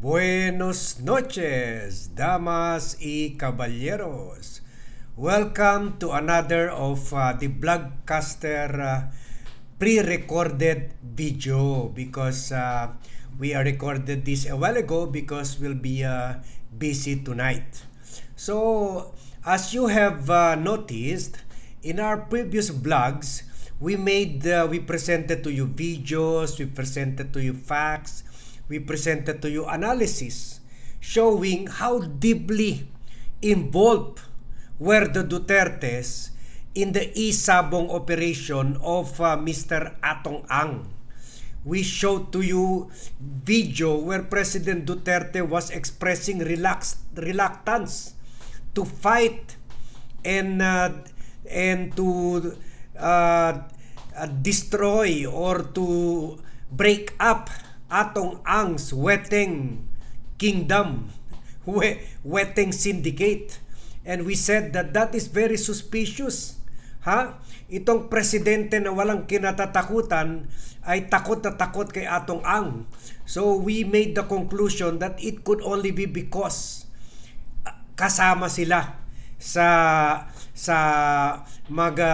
Buenos noches, damas y caballeros. Welcome to another of uh, the Blogcaster uh, pre-recorded video because uh, we are recorded this a while ago because we'll be uh, busy tonight. So, as you have uh, noticed, in our previous vlogs, we made, uh, we presented to you videos, we presented to you facts, we presented to you analysis showing how deeply involved were the Dutertes in the Isabong operation of uh, Mr. Atong Ang. We showed to you video where President Duterte was expressing relaxed reluctance to fight and uh, and to uh, uh, destroy or to break up atong ang's wetting kingdom, we, syndicate. And we said that that is very suspicious. Ha? Itong presidente na walang kinatatakutan ay takot na takot kay atong ang. So we made the conclusion that it could only be because uh, kasama sila sa sa mga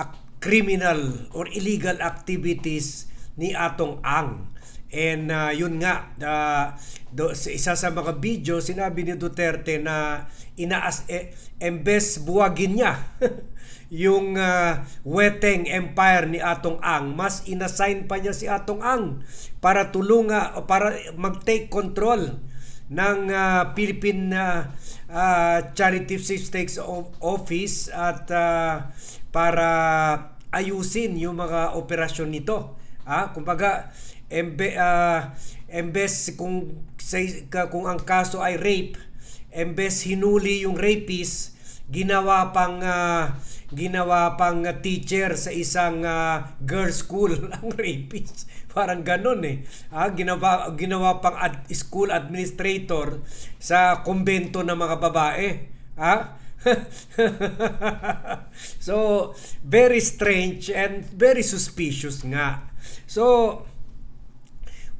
uh, criminal or illegal activities ni atong ang. And uh, yun nga, uh, do, sa isa sa mga video, sinabi ni Duterte na inaas, eh, embes buwagin niya yung uh, weteng empire ni Atong Ang, mas inassign pa niya si Atong Ang para tulunga para mag-take control ng uh, Philippine uh, uh, Charity Stakes Office at uh, para ayusin yung mga operasyon nito. Ah, kumbaga embe uh, embes kung say, kung ang kaso ay rape, embes hinuli yung rapist, ginawa pang uh, ginawa pang uh, teacher sa isang uh, girls school ang rapist. Parang ganun eh. Ah, ginawa ginawa pang ad, school administrator sa kumbento ng mga babae. Ah? so, very strange and very suspicious nga. So,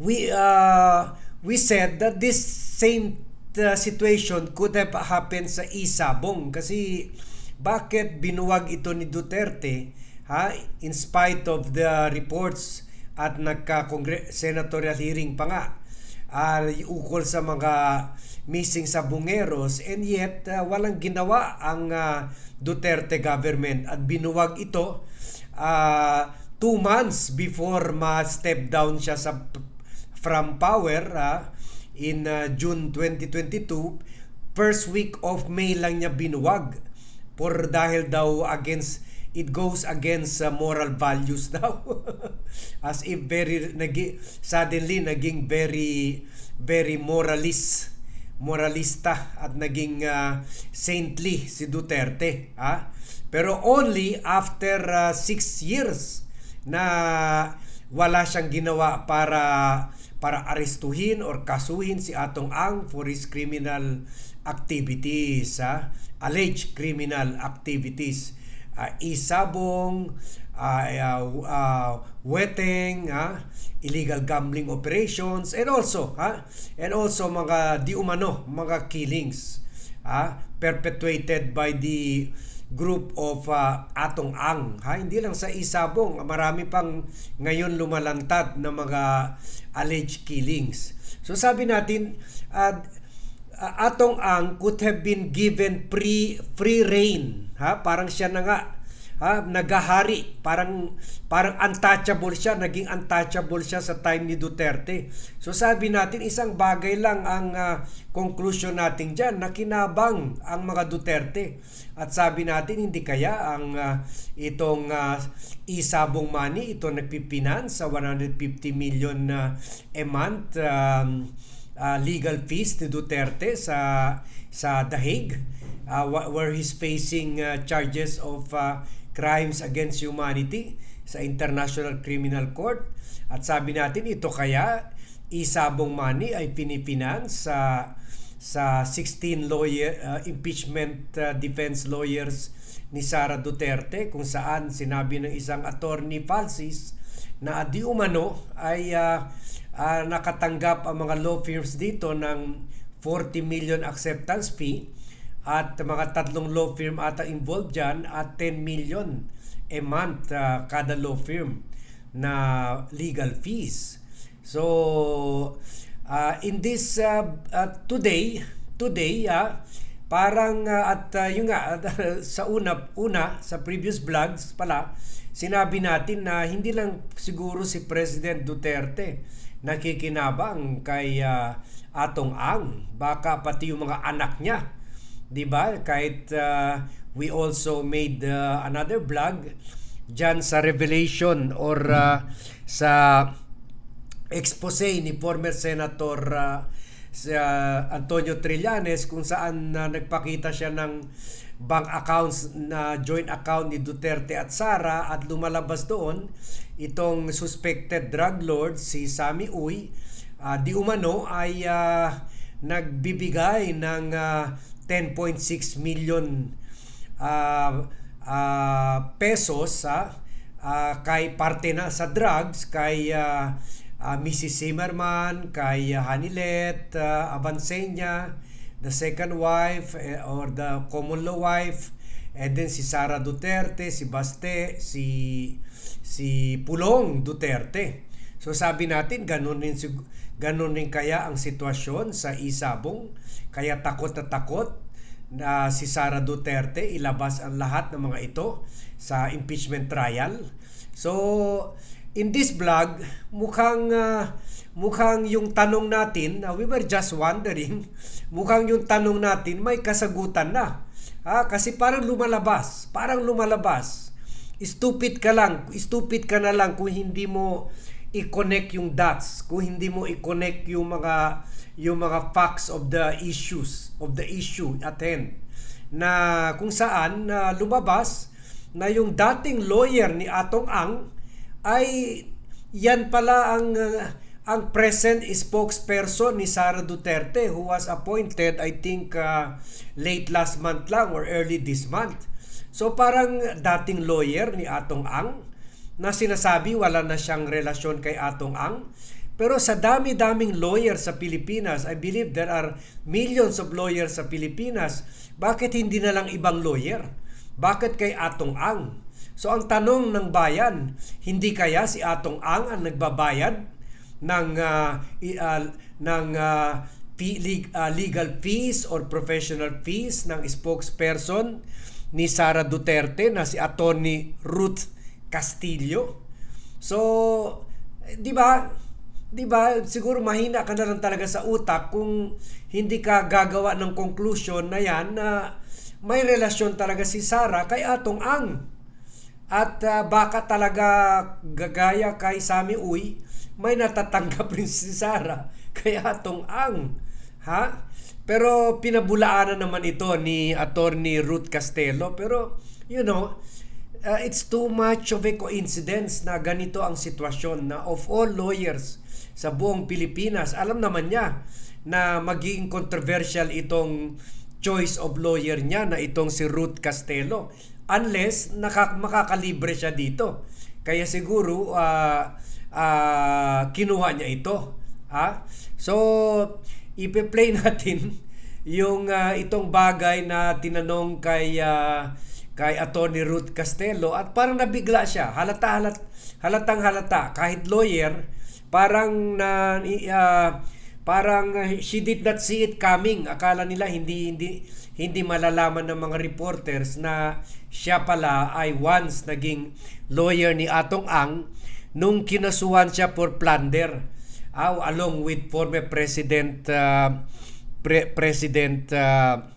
we uh, we said that this same uh, situation could have happened sa Isabong. Kasi bakit binuwag ito ni Duterte ha? In spite of the reports at nagka senatorial hearing pa nga uh, ukol sa mga missing sa bungeros and yet uh, walang ginawa ang uh, Duterte government at binuwag ito uh, two months before ma-step down siya sa from power uh, in uh, June 2022, first week of May lang niya binuwag for dahil daw against it goes against uh, moral values daw as if very nagi, suddenly naging very very moralist moralista at naging uh, saintly si Duterte ah. pero only after uh, six years na wala siyang ginawa para para arestuhin or kasuhin si Atong Ang for his criminal activities, ha? alleged criminal activities. Uh, isabong, uh, uh, uh, wetting, uh, illegal gambling operations, and also, ha? and also mga di umano, mga killings uh, perpetuated by the group of uh, Atong Ang. Ha? Hindi lang sa Isabong, marami pang ngayon lumalantad na mga alleged killings. So sabi natin, uh, Atong Ang could have been given free, free reign. Ha? Parang siya na nga ha, nagahari, parang parang untouchable siya, naging untouchable siya sa time ni Duterte. So sabi natin isang bagay lang ang uh, conclusion natin diyan, nakinabang ang mga Duterte. At sabi natin hindi kaya ang uh, itong uh, isabong money ito nagpipinan sa 150 million uh, a month um, uh, legal fees ni Duterte sa sa The Hague uh, where he's facing uh, charges of uh, crimes against humanity sa International Criminal Court. At sabi natin ito kaya isabong money ay pinifinance sa sa 16 lawyer uh, impeachment uh, defense lawyers ni Sara Duterte kung saan sinabi ng isang attorney Falsis na di umano ay ah, ah, nakatanggap ang mga law firms dito ng 40 million acceptance fee at mga tatlong law firm ata involved dyan at 10 million a month ah, kada law firm na legal fees. So ah, in this ah, ah, today today ah, parang ah, at ah, yung nga sa una una sa previous vlogs pala sinabi natin na hindi lang siguro si President Duterte nakikinabang kay ah, Atong Ang baka pati yung mga anak niya 'di ba? Kahit ah, we also made ah, another vlog dyan sa revelation or ah, sa expose ni former Senator ah, sa Antonio Trillanes kung saan na nagpakita siya ng bank accounts na joint account ni Duterte at Sara at lumalabas doon itong suspected drug lord si Sami Uy. Ah, di umano ay ah, nagbibigay ng ah, 10.6 million ah, ah, pesos sa kay parte na sa drugs kay ah, ah, Mrs. Zimmerman, kay uh, Hanilet uh, Avancenia, the second wife eh, or the common law wife, and then si Sara Duterte, si Baste, si si Pulong Duterte. So sabi natin ganun din sig- ganun din kaya ang sitwasyon sa Isabong, kaya takot na takot na si Sara Duterte ilabas ang lahat ng mga ito sa impeachment trial. So in this vlog, mukhang ah, mukhang yung tanong natin, ah, we were just wondering, mukhang yung tanong natin may kasagutan na. Ah, kasi parang lumalabas, parang lumalabas. Stupid ka lang, stupid ka na lang kung hindi mo i-connect yung dots, kung hindi mo i-connect yung mga yung mga facts of the issues, of the issue at hand na kung saan na lumabas na yung dating lawyer ni Atong Ang ay yan pala ang uh, ang present spokesperson ni Sara Duterte who was appointed I think uh, late last month lang or early this month. So parang dating lawyer ni Atong Ang na sinasabi wala na siyang relasyon kay Atong Ang. Pero sa dami-daming lawyer sa Pilipinas, I believe there are millions of lawyers sa Pilipinas. Bakit hindi na lang ibang lawyer? Bakit kay Atong Ang? So ang tanong ng bayan, hindi kaya si Atong Ang ang nagbabayad ng uh, uh, ng uh, legal fees or professional fees ng spokesperson ni Sara Duterte na si Attorney Ruth Castillo. So, eh, 'di ba? 'Di ba? Siguro mahina ka na lang talaga sa utak kung hindi ka gagawa ng conclusion na 'yan na may relasyon talaga si Sara kay Atong Ang. At ah, baka talaga gagaya kay Sami Uy, may natatanggap rin si Sara kay Atong Ang. Ha? Pero pinabulaanan naman ito ni Attorney Ruth Castello. Pero, you know, uh, it's too much of a coincidence na ganito ang sitwasyon na of all lawyers sa buong Pilipinas, alam naman niya na magiging controversial itong choice of lawyer niya na itong si Ruth Castello unless naka, makakalibre siya dito. Kaya siguro uh, uh, kinuha niya ito. Ha? So, ipe-play natin yung uh, itong bagay na tinanong kay uh, kay Attorney Ruth Castello at parang nabigla siya. Halata halat halatang halata kahit lawyer parang na uh, parang she did not see it coming. Akala nila hindi hindi hindi malalaman ng mga reporters na siya pala ay once naging lawyer ni Atong Ang nung kinasuhan siya for plunder uh, along with former President uh, Pre- President uh,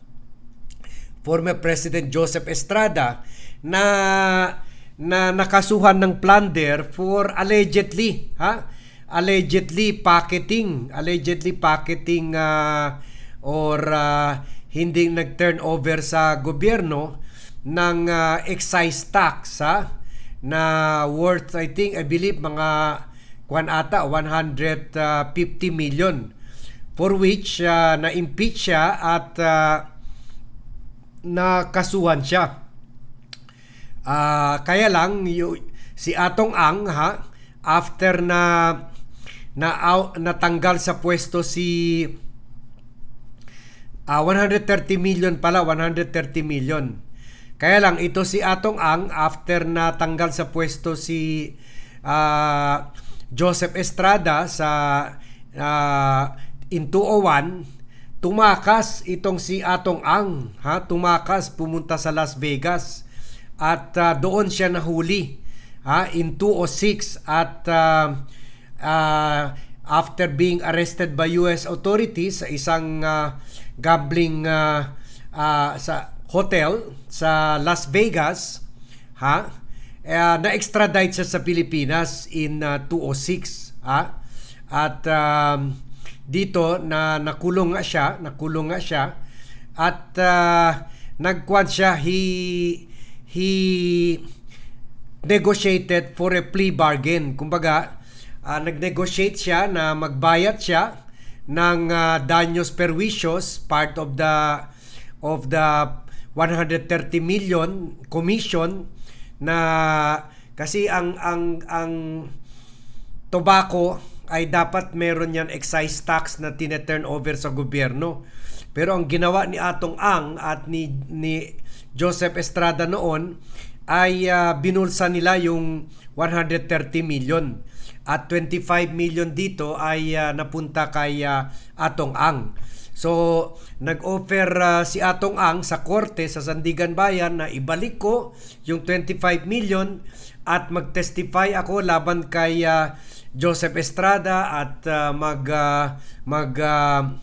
former President Joseph Estrada na na nakasuhan ng plunder for allegedly ha? Allegedly pocketing allegedly pocketing uh, or uh, hindi nag-turn over sa gobyerno ng uh, excise tax ha? Na worth I think I believe mga kwan ata 150 million. For which uh, na-impeach siya at uh, nakasuhan siya. Ah, kaya lang yu, si Atong Ang ha after na na out, natanggal sa pwesto si ah 130 million pala, 130 million. Kaya lang ito si Atong Ang after na tanggal sa pwesto si ah, Joseph Estrada sa ah, in 201 tumakas itong si Atong Ang ha? Tumakas pumunta sa Las Vegas. At ah, doon siya nahuli ha? In 206 at ah, ah, after being arrested by US authorities sa isang ah, gambling ah, ah, sa hotel sa Las Vegas ha? Eh, na-extradite siya sa Pilipinas in ah, 206 ha? At um, dito na nakulong nga siya nakulong nga siya at uh, nagkuan siya he he negotiated for a plea bargain. Kumbaga, ah, nag-negotiate siya na magbayad siya ng ah, daños perjuicios part of the of the 130 million commission na kasi ang ang ang tobacco ay dapat meron yan excise tax na tineturn over sa gobyerno. Pero ang ginawa ni Atong Ang at ni, ni Joseph Estrada noon ay ah, binulsa nila yung 130 million at 25 million dito ay ah, napunta kay ah, Atong Ang. So, nag-offer ah, si Atong Ang sa korte sa Sandigan Bayan na ibalik ko yung 25 million at mag-testify ako laban kay ah, Joseph Estrada at ah, mag ah, mag ah,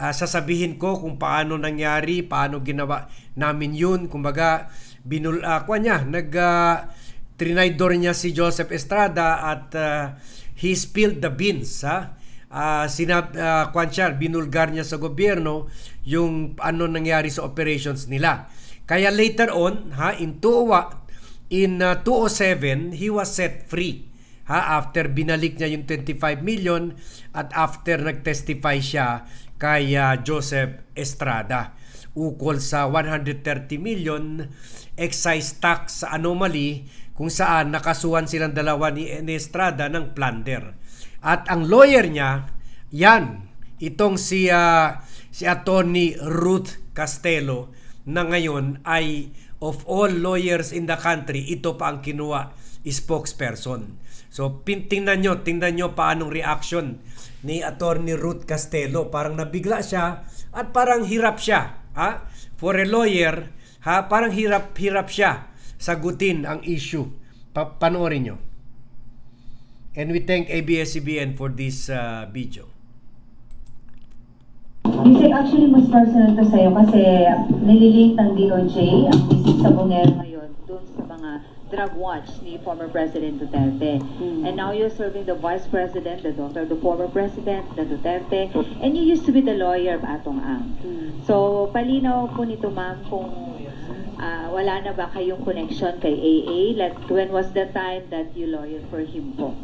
ah, sasabihin ko kung paano nangyari, paano ginawa namin yun. Kumbaga, binul uh, niya, nag ah, trinaydor niya si Joseph Estrada at ah, he spilled the beans, ha? Ah, sinab uh, siya, binulgar niya sa gobyerno yung ano nangyari sa operations nila. Kaya later on, ha, in 2 in ah, 207, he was set free ha after binalik niya yung 25 million at after nagtestify siya kay ah, Joseph Estrada ukol sa 130 million excise tax sa anomaly kung saan nakasuhan silang dalawa ni, Estrada ng plunder. At ang lawyer niya, yan, itong si, ah, si Attorney Ruth Castelo na ngayon ay of all lawyers in the country, ito pa ang kinuha spokesperson. So, tingnan nyo, tingnan nyo paanong reaction ni Attorney Ruth Castelo. Parang nabigla siya at parang hirap siya. Ha? For a lawyer, ha? parang hirap-hirap siya sagutin ang issue. Pa- panoorin nyo. And we thank ABS-CBN for this uh, video. Kasi actually mas personal to sa'yo kasi nililink ng DOJ ang visit sa Bungero ngayon dun sa mga drug watch ni former President Duterte. And now you're serving the Vice President, the daughter of the former President, the Duterte, and you used to be the lawyer of Atong Ang. So, palinaw po nito ma'am kung ah, wala na ba kayong connection kay AA? Like, when was the time that you lawyered for him po?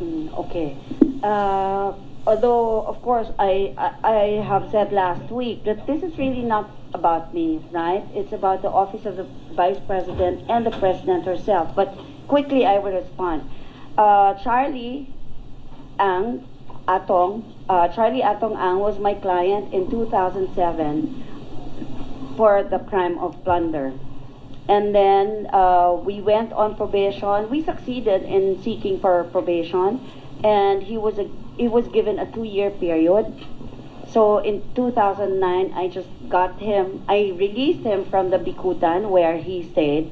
Mm, okay. Uh, although, of course, I, I I have said last week that this is really not about me, right? It's about the office of the vice president and the president herself. But quickly, I will respond. Uh, Charlie Ang Atong, uh, Charlie Atong Ang was my client in 2007 for the crime of plunder. And then uh, we went on probation. We succeeded in seeking for probation, and he was a, he was given a two year period. So in 2009, I just got him. I released him from the Bikutan where he stayed,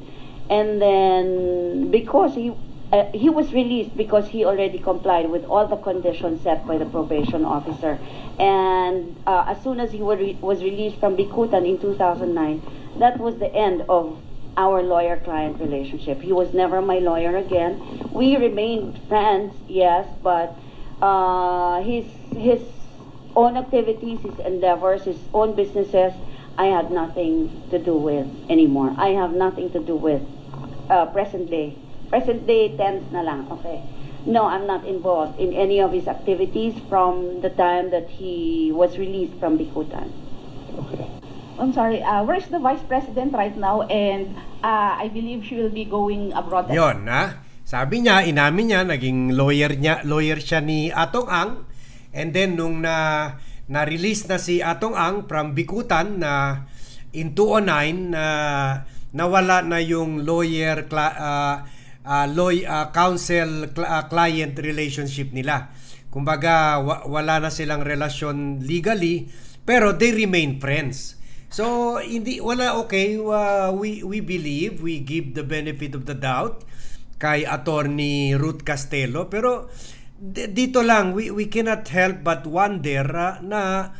and then because he uh, he was released because he already complied with all the conditions set by the probation officer. And uh, as soon as he re- was released from Bikutan in 2009, that was the end of our lawyer-client relationship. He was never my lawyer again. We remained friends, yes, but uh, his his own activities, his endeavors, his own businesses, I had nothing to do with anymore. I have nothing to do with uh, present day. Present day tense na lang, okay. No, I'm not involved in any of his activities from the time that he was released from Bikutan. Okay. I'm sorry, uh, where's the Vice President right now? And uh, I believe she will be going abroad. Yon, ha? Sabi niya, inamin niya, naging lawyer niya, lawyer siya ni Atong Ang. And then nung na na-release na si Atong Ang from Bikutan na in 209 na nawala na yung lawyer ah, ah, law- ah, counsel cl- ah, client relationship nila. Kumbaga wa- wala na silang relasyon legally pero they remain friends. So hindi wala okay uh, we we believe we give the benefit of the doubt kay attorney Ruth Castelo. Pero dito lang we we cannot help but wonder uh, na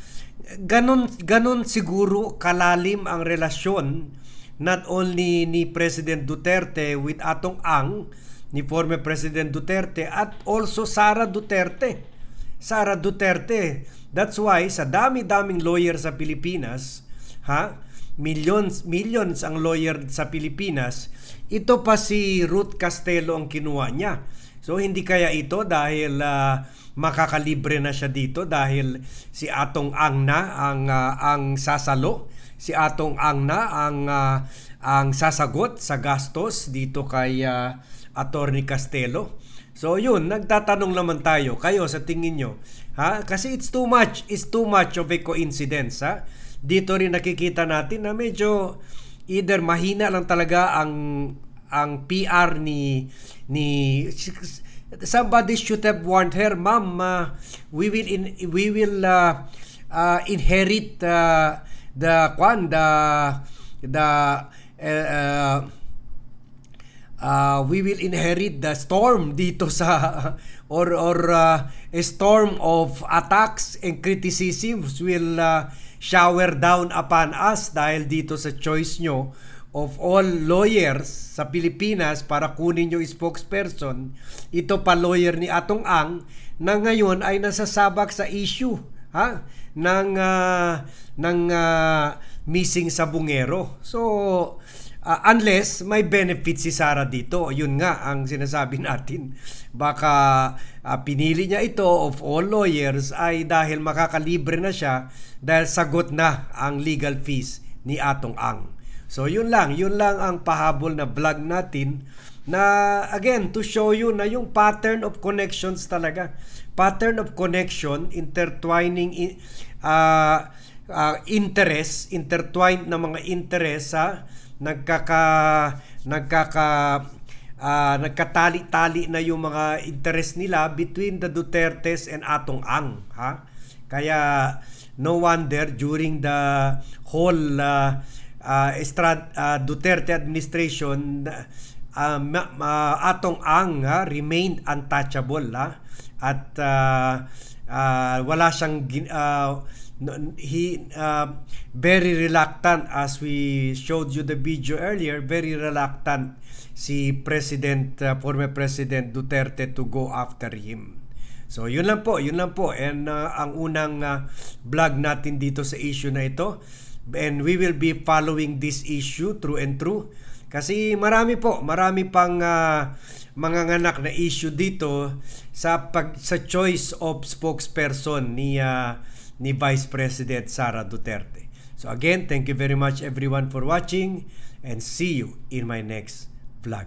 ganon ganon siguro kalalim ang relasyon not only ni President Duterte with Atong Ang ni former President Duterte at also Sara Duterte. Sara Duterte. That's why sa dami-daming lawyer sa Pilipinas ha? Millions millions ang lawyer sa Pilipinas. Ito pa si Ruth Castelo ang kinuha niya. So hindi kaya ito dahil ah, makakalibre na siya dito dahil si Atong Ang na ang ah, ang sasalo. Si Atong Ang na ang ah, ang sasagot sa gastos dito kay ah, Attorney Castelo. So yun, nagtatanong naman tayo, kayo sa tingin nyo, ha? Kasi it's too much, it's too much of a coincidence, ha? Dito rin nakikita natin na medyo either mahina lang talaga ang ang PR ni ni somebody should have warned her, ma'am, uh, we will in, we will uh, uh, inherit uh, the kwan the the uh, uh, uh, we will inherit the storm dito sa or or uh, a storm of attacks and criticisms will uh, shower down upon us dahil dito sa choice nyo of all lawyers sa Pilipinas para kunin yung spokesperson ito pa lawyer ni Atong Ang na ngayon ay nasasabak sa issue ha? Ng ah, ng ah, missing sa bungero. So Uh, unless may benefit si Sara dito. Yun nga ang sinasabi natin. Baka uh, pinili niya ito of all lawyers ay dahil makakalibre na siya dahil sagot na ang legal fees ni Atong Ang. So yun lang, yun lang ang pahabol na vlog natin na again to show you na yung pattern of connections talaga. Pattern of connection, intertwining in, uh, uh, interest, intertwined na mga interest sa nagkaka nagkaka ah, nagkatali-tali na yung mga interest nila between the Dutertes and Atong Ang ha? Kaya no wonder during the whole uh, uh, Estrad, uh, Duterte administration uh, ma- Atong Ang ha, remained untouchable ha? At uh, uh, wala siyang uh, he uh, very reluctant as we showed you the video earlier very reluctant si President uh, former President Duterte to go after him. So yun lang po yun lang po. And uh, ang unang uh, vlog natin dito sa issue na ito and we will be following this issue through and through. Kasi marami po marami pang uh, mga nganak na issue dito sa pag sa choice of spokesperson ni uh, ni Vice President Sara Duterte. So again, thank you very much everyone for watching and see you in my next vlog.